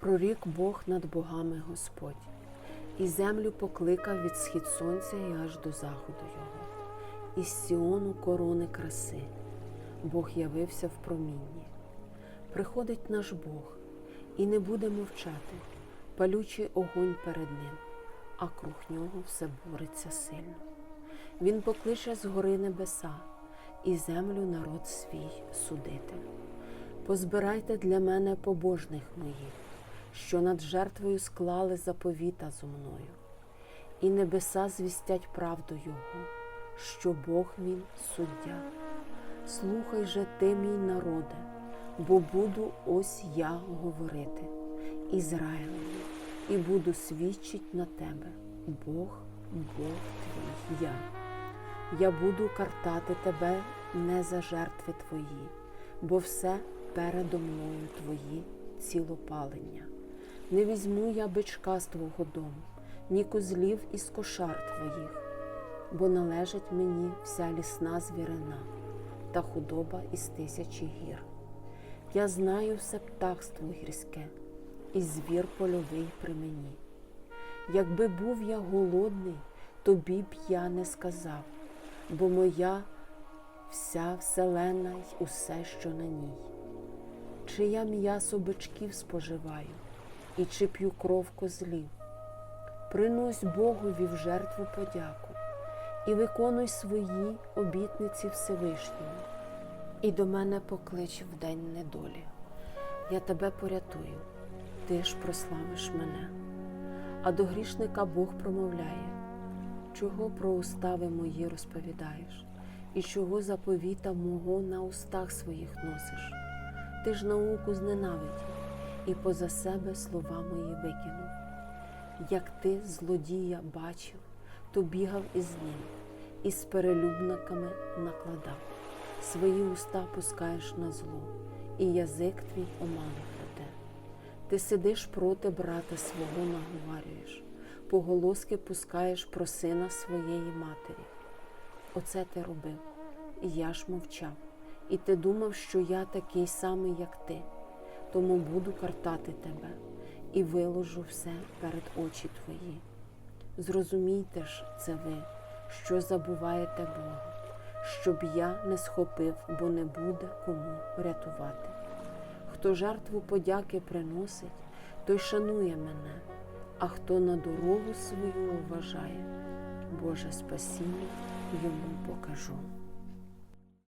Прорік Бог над богами Господь, і землю покликав від схід сонця і аж до заходу його, із Сіону корони краси, Бог явився в промінні. Приходить наш Бог, і не буде мовчати, палючий огонь перед ним, а круг нього все бореться сильно. Він покличе з гори небеса і землю народ свій судити. Позбирайте для мене побожних моїх, що над жертвою склали заповіта зо мною, і небеса звістять правду Його, що Бог він суддя. Слухай же ти, мій народе, бо буду ось я говорити, Ізраїлеві, і буду свідчить на тебе, Бог, Бог твій я. Я буду картати тебе не за жертви твої, бо все передо мною твої цілопалення. Не візьму я бичка з твого дому, ні козлів із кошар твоїх, бо належить мені вся лісна звірина та худоба із тисячі гір. Я знаю все птахство гірське, і звір польовий при мені. Якби був я голодний, тобі б я не сказав, бо моя вся вселена й усе, що на ній. Чи я м'ясо бичків споживаю, і чи п'ю кров козлів. Принось Богові в жертву подяку і виконуй свої обітниці Всевишньому. І до мене поклич в день недолі. Я тебе порятую, ти ж прославиш мене. А до грішника Бог промовляє, чого про устави мої розповідаєш, і чого заповіта мого на устах своїх носиш. Ти ж науку зненавидів і поза себе слова мої викинув. Як ти злодія бачив, то бігав із ним, і з перелюбниками накладав. Свої уста пускаєш на зло, і язик твій оманив те. Ти сидиш проти брата свого наговарюєш, поголоски пускаєш про сина своєї матері. Оце ти робив, і я ж мовчав, і ти думав, що я такий самий, як ти, тому буду картати тебе і виложу все перед очі твої. Зрозумійте ж це ви, що забуваєте Бога, щоб я не схопив, бо не буде кому рятувати. Хто жертву подяки приносить, той шанує мене, а хто на дорогу свою вважає, Боже спасіння йому покажу.